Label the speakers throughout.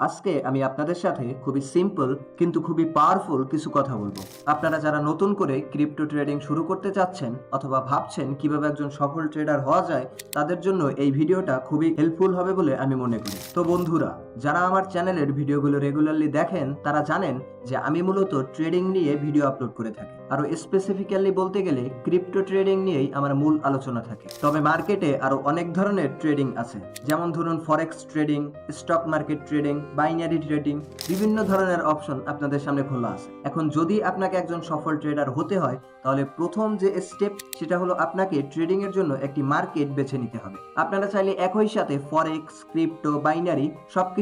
Speaker 1: আজকে আমি আপনাদের সাথে খুবই সিম্পল কিন্তু খুবই পাওয়ারফুল কিছু কথা বলব। আপনারা যারা নতুন করে ক্রিপ্টো ট্রেডিং শুরু করতে চাচ্ছেন অথবা ভাবছেন কীভাবে একজন সফল ট্রেডার হওয়া যায়, তাদের জন্য এই ভিডিওটা খুবই হেল্পফুল হবে বলে আমি মনে করি। তো বন্ধুরা যারা আমার চ্যানেলের ভিডিওগুলো রেগুলারলি দেখেন, তারা জানেন যে আমি মূলত ট্রেডিং নিয়ে ভিডিও আপলোড করে থাকি। আরও স্পেসিফিক্যালি বলতে গেলে ক্রিপ্টো ট্রেডিং নিয়েই আমার মূল আলোচনা থাকে। তবে মার্কেটে আরও অনেক ধরনের ট্রেডিং আছে। যেমন ধরুন forex trading stock market trading binary trading বিভিন্ন ধরনের অপশন আপনাদের সামনে খোলা আছে। এখন যদি আপনাকে একজন সফল ট্রেডার হতে হয়, তাহলে প্রথম যে স্টেপ সেটা হলো আপনাকে ট্রেডিং এর জন্য একটি মার্কেট বেছে নিতে হবে। আপনারা চাইলে একই সাথে ফরেক্স ক্রিপ্টো বাইনারি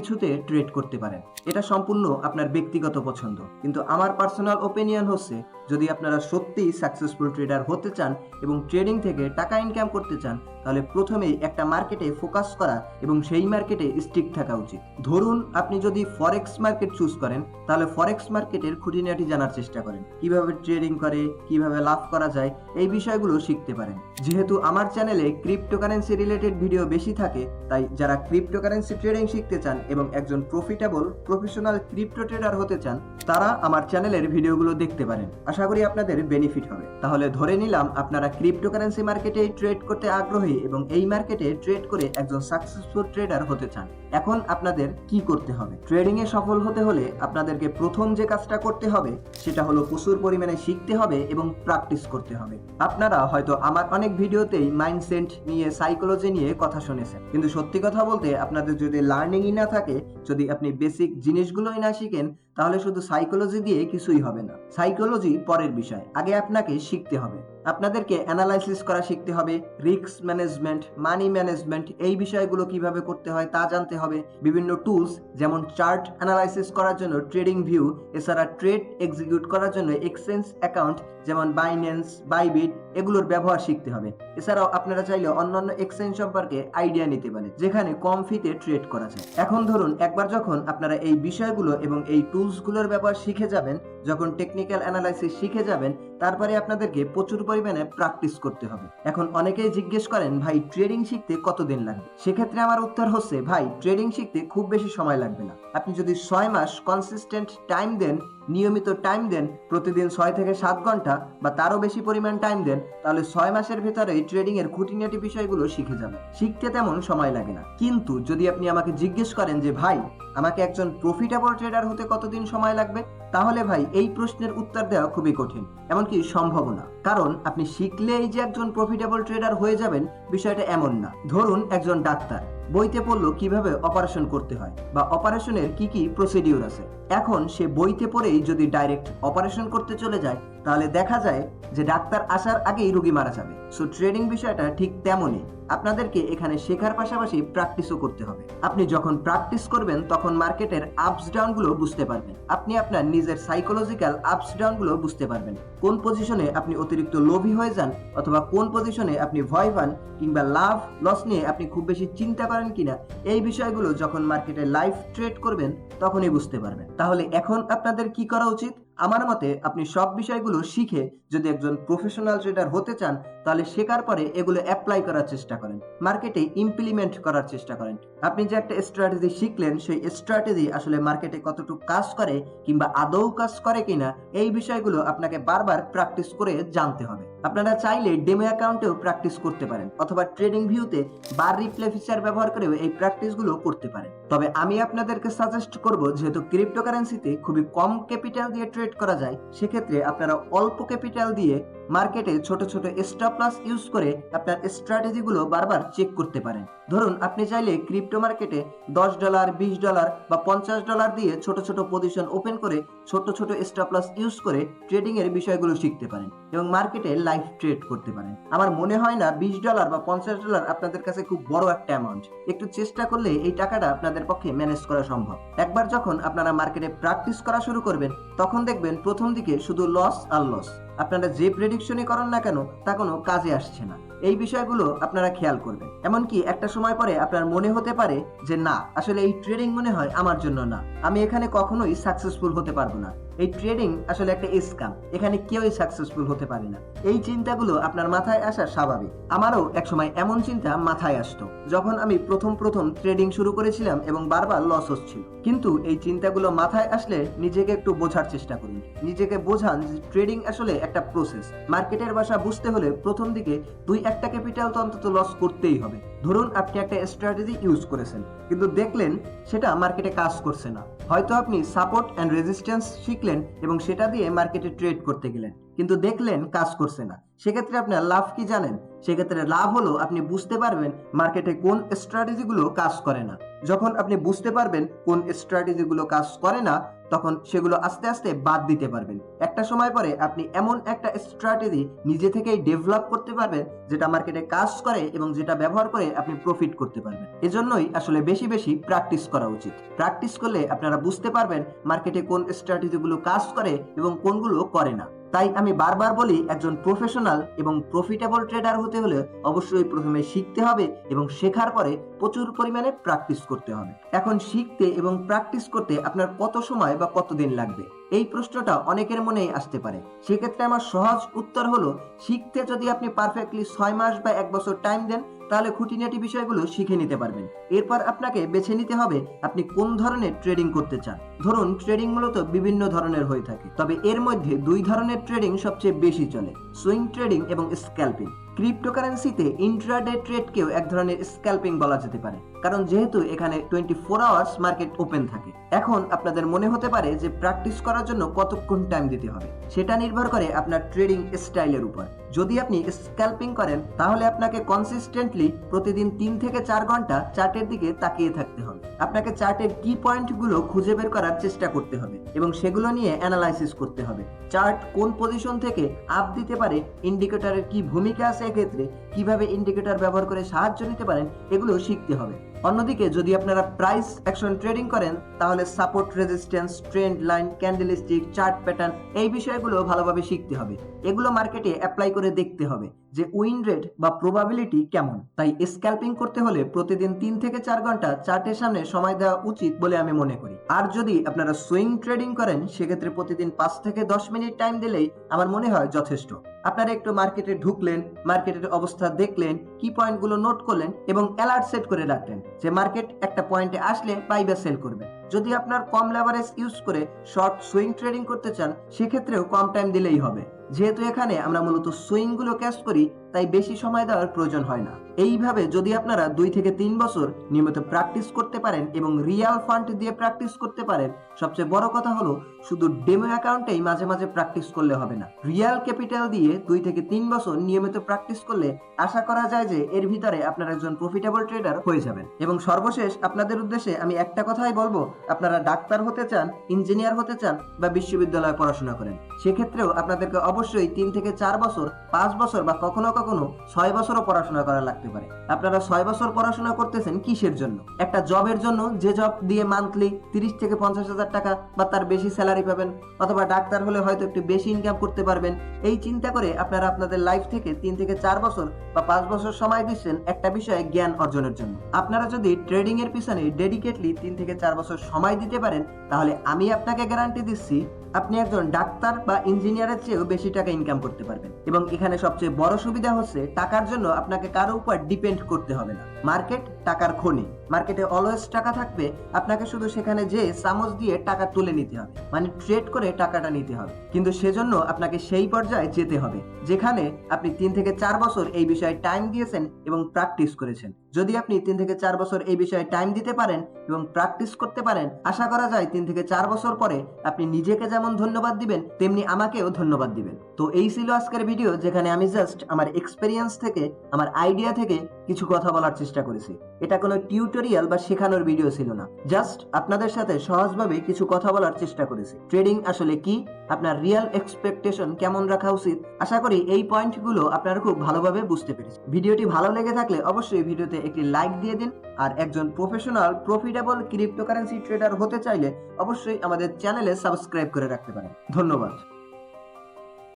Speaker 1: সবকিছুতে ট্রেড করতে পারেন। এটা সম্পূর্ণ আপনার ব্যক্তিগত পছন্দ। কিন্তু আমার পার্সোনাল ওপিনিয়ন হচ্ছে যদি আপনারা সত্যিই সাকসেসফুল ট্রেডার হতে চান এবং ট্রেডিং থেকে টাকা ইনকাম করতে চান, তাহলে প্রথমেই একটা মার্কেটে ফোকাস করা এবং সেই মার্কেটে স্টিক থাকা উচিত। ধরুন আপনি যদি ফরেক্স মার্কেট চুজ করেন, তাহলে ফরেক্স মার্কেটের খুঁটিনাটি জানার চেষ্টা করেন। কীভাবে ট্রেডিং করে, কীভাবে লাভ করা যায়, এই বিষয়গুলো শিখতে পারেন। যেহেতু আমার চ্যানেলে ক্রিপ্টোকারেন্সি রিলেটেড ভিডিও বেশি থাকে, তাই যারা ক্রিপ্টোকারেন্সি ট্রেডিং শিখতে চান এবং একজন প্রফিটেবল প্রফেশনাল ক্রিপ্টো ট্রেডার হতে চান, তারা আমার চ্যানেলের ভিডিওগুলো দেখতে পারেন। আশা করি আপনাদের বেনিফিট হবে। তাহলে ধরে নিলাম আপনারা ক্রিপ্টোকারেন্সি মার্কেটে ট্রেড করতে আগ্রহী এবং এই মার্কেটে ট্রেড করে একজন সাকসেসফুল ট্রেডার হতে চান। এখন আপনাদের কি করতে হবে? ট্রেডিং এ সফল হতে হলে আপনাদেরকে প্রথম যে কাজটা করতে হবে, সেটা হলো প্রচুর পরিমাণে শিখতে হবে এবং প্র্যাকটিস করতে হবে। আপনারা হয়তো আমার অনেক ভিডিওতেই মাইন্ডসেট নিয়ে সাইকোলজি নিয়ে কথা শুনেছেন। কিন্তু সত্যি কথা বলতে আপনাদের যদি লার্নিংই না থাকে, যদি আপনি বেসিক জিনিসগুলোই না শিখেন তাহলে শুধু সাইকোলজি দিয়ে কিছুই হবে না। সাইকোলজি পরের বিষয়। আগে আপনাকে শিখতে হবে। আপনাদেরকে অ্যানালাইসিস করা শিখতে হবে রিস্ক ম্যানেজমেন্ট মানি ম্যানেজমেন্ট এই বিষয়গুলো কীভাবে করতে হয় তা জানতে হবে। বিভিন্ন টুলস যেমন চার্ট অ্যানালাইসিস করার জন্য ট্রেডিং ভিউ এছাড়া ট্রেড এক্সিকিউট করার জন্য এক্সচেঞ্জ অ্যাকাউন্ট যেমন বাইন্যান্স বাইবিট এগুলোর ব্যবহার শিখতে হবে। এছাড়াও আপনারা চাইলে অন্যান্য এক্সচেঞ্জ সম্পর্কে আইডিয়া নিতে পারেন, যেখানে কম ফিতে ট্রেড করা যায়। এখন ধরুন, একবার যখন আপনারা এই বিষয়গুলো এবং এই টুলসগুলোর ব্যবহার শিখে যাবেন যখন টেকনিক্যাল অ্যানালাইসিস শিখে যাবেন, তারপরে আপনাদেরকে প্রচুর পরিমাণে প্র্যাকটিস করতে হবে। এখন অনেকেই জিজ্ঞেস করেন, ভাই ট্রেডিং শিখতে কতদিন লাগবে? সেক্ষেত্রে আমার উত্তর হচ্ছে, ভাই ট্রেডিং শিখতে খুব বেশি সময় লাগবে না। আপনি যদি ছয় মাস কনসিস্টেন্ট টাইম দেন নিয়মিত টাইম দেন, প্রতিদিন ছয় থেকে সাত ঘণ্টা বা তারও বেশি পরিমাণ টাইম দেন, তাহলে ছয় মাসের ভেতরেই ট্রেডিং এর খুঁটিনাটি বিষয়গুলো শিখে যাবেন। শিখতে তেমন সময় লাগে না। কিন্তু যদি আপনি আমাকে জিজ্ঞেস করেন যে, ভাই, আমাকে একজন প্রফিটেবল ট্রেডার হতে কতদিন সময় লাগবে? তাহলে ভাই, এই প্রশ্নের উত্তর দেওয়া খুবই কঠিন, এমনকি সম্ভব না। কারণ আপনি শিখলেই যে একজন প্রফিটেবল ট্রেডার হয়ে যাবেন, বিষয়টা এমন না। ধরুন, একজন ডাক্তার। বইতে পড়ল কীভাবে অপারেশন করতে হয় বা অপারেশনের কি কি প্রসিডিউর আছে। এখন সে বইতে পড়েই যদি ডাইরেক্ট অপারেশন করতে চলে যায়, তাহলে দেখা যায় যে ডাক্তার আসার আগেই রুগী মারা যাবে। সো ট্রেডিং বিষয়টা ঠিক তেমনই। আপনাদেরকে এখানে শেখার পাশাপাশি প্র্যাকটিসও করতে হবে। আপনি যখন প্র্যাকটিস করবেন, তখন মার্কেটের আপস ডাউনগুলো বুঝতে পারবেন। আপনি আপনার নিজের সাইকোলজিক্যাল আপস ডাউনগুলো বুঝতে পারবেন। কোন পজিশনে আপনি অতিরিক্ত লোভী হয়ে যান অথবা কোন পজিশনে আপনি ভয় পান কিংবা লাভ লস নিয়ে আপনি খুব বেশি চিন্তা করেন কিনা, এই বিষয়গুলো যখন মার্কেটে লাইভ ট্রেড করবেন, তখনই বুঝতে পারবেন। তাহলে এখন আপনাদের কি করা উচিত? আমার মতে আপনি সব বিষয়গুলো শিখে যদি একজন প্রফেশনাল ট্রেডার হতে চান, তাহলে শেখার পরে এগুলো অ্যাপ্লাই করার চেষ্টা করেন। মার্কেটে ইমপ্লিমেন্ট করার চেষ্টা করেন। আপনি যে একটা স্ট্র্যাটেজি শিখলেন, সেই স্ট্র্যাটেজি আসলে মার্কেটে কতটুকু কাজ করে কিংবা আদৌ কাজ করে কিনা, এই বিষয়গুলো আপনাকে বারবার প্র্যাকটিস করে জানতে হবে। আপনারা চাইলে ডেমো অ্যাকাউন্টেও প্র্যাকটিস করতে পারেন, অথবা ট্রেডিং ভিউতে বার রিপ্লে ফিচার ব্যবহার করেও এই প্র্যাকটিসগুলো করতে পারেন। তবে আমি আপনাদেরকে সাজেস্ট করব, যেহেতু ক্রিপ্টোকারেন্সিতে খুবই কম ক্যাপিটাল দিয়ে ট্রেড করা যায়, সেক্ষেত্রে আপনারা অল্প ক্যাপিটাল দিয়ে মার্কেটে ছোট ছোট স্টপ লস ইউজ করে আপনার স্ট্র্যাটেজিগুলো বারবার চেক করতে পারেন। ধরুন, আপনি চাইলে ক্রিপ্টো মার্কেটে দশ ডলার বিশ ডলার বা পঞ্চাশ ডলার দিয়ে ছোট ছোট পজিশন ওপেন করে ছোট ছোট স্টপ লস ইউজ করে ট্রেডিং এর বিষয়গুলো শিখতে পারেন এবং মার্কেটে লাইভ ট্রেড করতে পারেন। আমার মনে হয় না বিশ ডলার বা পঞ্চাশ ডলার আপনাদের কাছে খুব বড় একটা অ্যামাউন্ট একটু চেষ্টা করলে এই টাকাটা আপনাদের পক্ষে ম্যানেজ করা সম্ভব। একবার যখন আপনারা মার্কেটে প্র্যাকটিস করা শুরু করবেন, তখন দেখবেন প্রথম দিকে শুধু লস আর লস আপনারা যে প্রেডিকশনই করেন না কেন, তা কোনো কাজে আসছে না। এই বিষয়গুলো আপনারা খেয়াল করবেন। এমনকি একটা সময় পরে আপনার মনে হতে পারে যে, না, আসলে এই ট্রেডিং মনে হয় আমার জন্য না। আমি এখানে কখনোই সাকসেসফুল হতে পারব না। এই ট্রেডিং আসলে একটা স্কাম এখানে কেউই সাকসেসফুল হতে পারে না। এই চিন্তাগুলো আপনার মাথায় আসা স্বাভাবিক। আমারও একসময় এমন চিন্তা মাথায় আসতো, যখন আমি প্রথম প্রথম ট্রেডিং শুরু করেছিলাম এবং বারবার লস হচ্ছিল। কিন্তু এই চিন্তাগুলো মাথায় আসলে নিজেকে একটু বোঝার চেষ্টা করুন। নিজেকে বোঝান যে ট্রেডিং আসলে একটা প্রসেস মার্কেটের ভাষা বুঝতে হলে প্রথম দিকে দুই একটা ক্যাপিটাল তো অন্তত লস করতেই হবে। ধরুন আপনি একটা স্ট্র্যাটেজি ইউজ করেছেন, কিন্তু দেখলেন সেটা মার্কেটে কাজ করছে না। হয়তো আপনি সাপোর্ট অ্যান্ড রেজিস্ট্যান্স শিখলেন এবং সেটা দিয়ে মার্কেটে ট্রেড করতে গেলেন। কিন্তু দেখলেন কাজ করছে না। সেক্ষেত্রে আপনার লাভ কি জানেন? সেক্ষেত্রে লাভ হলো আপনি বুঝতে পারবেন মার্কেটে কোন স্ট্র্যাটেজিগুলো কাজ করে না। যখন আপনি বুঝতে পারবেন কোন স্ট্র্যাটেজিগুলো কাজ করে না তখন সেগুলো আস্তে আস্তে বাদ দিতে পারবেন। একটা সময় পরে আপনি এমন একটা স্ট্র্যাটেজি নিজে থেকেই ডেভেলপ করতে পারবেন, যেটা মার্কেটে কাজ করে এবং যেটা ব্যবহার করে আপনি প্রফিট করতে পারবেন। এজন্যই আসলে বেশি বেশি প্র্যাকটিস করা উচিত। প্র্যাকটিস করলে আপনারা বুঝতে পারবেন মার্কেটে কোন স্ট্র্যাটেজিগুলো কাজ করে এবং কোনগুলো করে না। তাই আমি বারবার বলি, একজন প্রফেশনাল এবং প্রফিটেবল ট্রেডার হতে হলে অবশ্যই প্রথমে শিখতে হবে এবং শেখার পরে প্রচুর পরিমাণে প্র্যাকটিস করতে হবে। এখন শিখতে এবং প্র্যাকটিস করতে আপনার কত সময় বা কতদিন লাগবে? এই প্রশ্নটা অনেকের মনেই আসতে পারে। সেক্ষেত্রে আমার সহজ উত্তর হলো, শিখতে যদি আপনি পারফেক্টলি ছয় মাস বা এক বছর টাইম দেন তাহলে খুঁটিনাটি বিষয়গুলো শিখে নিতে পারবেন। এরপর আপনাকে বেছে নিতে হবে আপনি কোন ধরনের ট্রেডিং করতে চান। ধরুন, ট্রেডিং মূলত বিভিন্ন ধরনের হয়ে থাকে, তবে এর মধ্যে দুই ধরনের ট্রেডিং সবচেয়ে বেশি চলে, সুইং ট্রেডিং এবং স্ক্যাল্পিং। ক্রিপ্টোকারেন্সিতে ইন্ট্রাডে ট্রেডকেও এক ধরনের স্ক্যাল্পিং বলা যেতে পারে। কারণ যেহেতু এখানে twenty four hours market open থাকে। এখন আপনাদের মনে হতে পারে যে প্র্যাকটিস করার জন্য কতক্ষণ টাইম দিতে হবে। সেটা নির্ভর করে আপনার ট্রেডিং স্টাইলের উপর। যদি আপনি স্ক্যাল্পিং করেন, তাহলে আপনাকে কনসিস্টেন্টলি প্রতিদিন তিন থেকে চার ঘণ্টা চার্টের দিকে তাকিয়ে থাকতে হবে। আপনাকে চার্টের কি পয়েন্টগুলো খুঁজে বের করার চেষ্টা করতে হবে এবং সেগুলো নিয়ে অ্যানালাইসিস করতে হবে। চার্ট কোন পজিশন থেকে আপ দিতে পারে ইন্ডিকেটরের কি ভূমিকা আছে आश्रय घेतले কীভাবে ইন্ডিকেটর ব্যবহার করে সাহায্য নিতে পারেন, এগুলো শিখতে হবে। অন্যদিকে, যদি আপনারা প্রাইস অ্যাকশন ট্রেডিং করেন, তাহলে support resistance trend line candlestick chart pattern এই বিষয়গুলো ভালোভাবে শিখতে হবে। এগুলো মার্কেটে অ্যাপ্লাই করে দেখতে হবে যে উইন রেট বা প্রবাবিলিটি কেমন। তাই স্ক্যাল্পিং করতে হলে প্রতিদিন তিন থেকে চার ঘণ্টা চার্টের সামনে সময় দেওয়া উচিত বলে আমি মনে করি। আর যদি আপনারা সুইং ট্রেডিং করেন, সেক্ষেত্রে প্রতিদিন পাঁচ থেকে দশ মিনিট টাইম দিলেই আমার মনে হয় যথেষ্ট। আপনারা একটু মার্কেটে ঢুকলেন মার্কেটের অবস্থা দেখলেন, কি পয়েন্টগুলো নোট করলেন এবং অ্যালার্ট সেট করে রাখলেন। যে মার্কেট একটা পয়েন্টে আসলে বাই বা সেল করবে। যদি আপনার কম লেভারেজ ইউজ করে শর্ট সুইং ট্রেডিং করতে চান, সেক্ষেত্রেও কম টাইম দিলেই হবে। যেহেতু এখানে আমরা মূলত সুইংগুলো ক্যাশ করি, তাই বেশি সময় দেওয়ার প্রয়োজন হয় না। এইভাবে যদি আপনারা দুই থেকে তিন বছর নিয়মিত প্র্যাকটিস করতে পারেন এবং রিয়াল ফান্ড দিয়ে প্র্যাকটিস করতে পারেন, সবচেয়ে বড় কথা হলো শুধু ডেমো অ্যাকাউন্টেই মাঝে মাঝে প্র্যাকটিস করলে হবে না। রিয়াল ক্যাপিটাল দিয়ে দুই থেকে তিন বছর নিয়মিত প্র্যাকটিস করলে আশা করা যায় যে এর ভিতরে আপনারা একজন প্রফিটেবল ট্রেডার হয়ে যাবেন। এবং সর্বশেষ আপনাদের উদ্দেশ্যে আমি একটা কথাই বলব, আপনারা ডাক্তার হতে চান ইঞ্জিনিয়ার হতে চান বা বিশ্ববিদ্যালয়ে পড়াশোনা করেন, সেক্ষেত্রেও আপনাদেরকে অবশ্যই তিন থেকে চার বছর, পাঁচ বছর বা কখনো কখনো ছয় বছরও পড়াশোনা করা লাগতে পারে। আপনারা ছয় বছর পড়াশোনা করতেছেন কিসের জন্য? একটা জবের জন্য যে জব দিয়ে মান্থলি তিরিশ থেকে পঞ্চাশ হাজার টাকা বা তার বেশি স্যালারি পাবেন, অথবা ডাক্তার হলে হয়তো একটু বেশি ইনকাম করতে পারবেন, এই চিন্তা করে আপনারা আপনাদের লাইফ থেকে তিন থেকে চার বছর বা পাঁচ বছর সময় দিচ্ছেন একটা বিষয়ে জ্ঞান অর্জনের জন্য। আপনারা যদি ট্রেডিং এর পিছনে ডেডিকেটলি তিন থেকে চার বছর সময় দিতে পারেন, তাহলে আমি আপনাকে গ্যারান্টি দিচ্ছি, আপনি একজন ডাক্তার বা ইঞ্জিনিয়ারের চেয়েও বেশি টাকা ইনকাম করতে পারবেন। এবং এখানে সবচেয়ে বড় সুবিধা হচ্ছে, টাকার জন্য আপনাকে কারও উপর ডিপেন্ড করতে হবে না। মার্কেট টাকার খনি। মার্কেটে অলওয়েজ টাকা থাকবে, আপনাকে শুধু সেখানে যে চামচ দিয়ে টাকা তুলে নিতে হবে। মানে ট্রেড করে টাকাটা নিতে হবে। কিন্তু সেজন্য আপনাকে সেই পর্যায়ে যেতে হবে, যেখানে আপনি তিন থেকে চার বছর এই বিষয়ে টাইম দিয়েছেন এবং প্র্যাকটিস করেছেন। যদি আপনি তিন থেকে চার বছর এই বিষয়ে টাইম দিতে পারেন এবং প্র্যাকটিস করতে পারেন, আশা করা যায় তিন থেকে চার বছর পরে আপনি নিজেকে যেমন ধন্যবাদ দিবেন, তেমনি আমাকেও ধন্যবাদ দিবেন। তো এই ছিল আজকের ভিডিও যেখানে আমি জাস্ট আমার এক্সপেরিয়েন্স থেকে, আমার আইডিয়া থেকে কিছু কথা বলার চেষ্টা করেছি। এটা কোনো টিউটোরিয়াল বা শেখানোর ভিডিও ছিল না। জাস্ট আপনাদের সাথে সহজভাবে কিছু কথা বলার চেষ্টা করেছি। ট্রেডিং আসলে কি? আপনার রিয়েল এক্সপেকটেশন কেমন রাখা উচিত? আশা করি এই পয়েন্টগুলো আপনারা খুব ভালোভাবে বুঝতে পেরেছেন। ভিডিওটি ভালো লেগে থাকলে অবশ্যই ভিডিওতে একটি লাইক দিয়ে দিন। আর একজন প্রফেশনাল প্রফিটেবল ক্রিপ্টোকারেন্সি ট্রেডার হতে চাইলে অবশ্যই আমাদের চ্যানেলে সাবস্ক্রাইব করে রাখতে পারেন। ধন্যবাদ।